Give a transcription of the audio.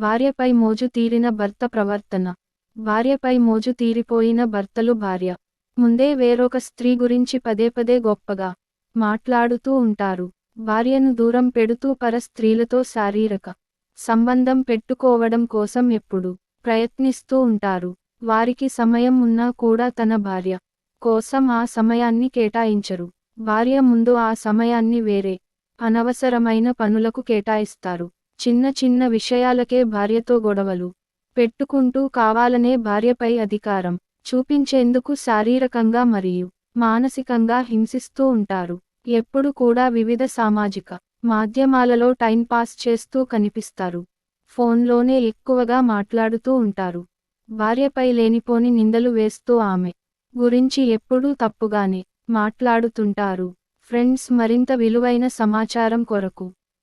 భార్యపై మోజు తీరిన భర్త ప్రవర్తన. భార్యపై మోజు తీరిపోయిన భర్తలు భార్య. ముందే వేరొక స్త్రీ గురించి పదే పదే గొప్పగా మాట్లాడుతూ ఉంటారు. భార్యను దూరం పెడుతూ పర స్త్రీలతో శారీరక సంబంధం పెట్టుకోవడం కోసం ఎప్పుడు ప్రయత్నిస్తూ ఉంటారు. వారికి సమయం ఉన్నా కూడా తన భార్య కోసం ఆ సమయాన్ని కేటాయించరు. భార్య ముందు ఆ సమయాన్ని వేరే అనవసరమైన పనులకు కేటాయిస్తారు. చిన్న చిన్న విషయాలకే భార్యతో గొడవలు పెట్టుకుంటూ కావాలనే భార్యపై అధికారం చూపించేందుకు శారీరకంగా మరియు మానసికంగా హింసిస్తూ ఉంటారు. ఎప్పుడు కూడా వివిధ సామాజిక మాధ్యమాలలో టైం పాస్ చేస్తూ కనిపిస్తారు. ఫోన్లోనే ఎక్కువగా మాట్లాడుతూ ఉంటారు. భార్యపై లేనిపోని నిందలు వేస్తూ ఆమె గురించి ఎప్పుడూ తప్పుగానే మాట్లాడుతుంటారు. ఫ్రెండ్స్ మరింత విలువైన సమాచారం కొరకు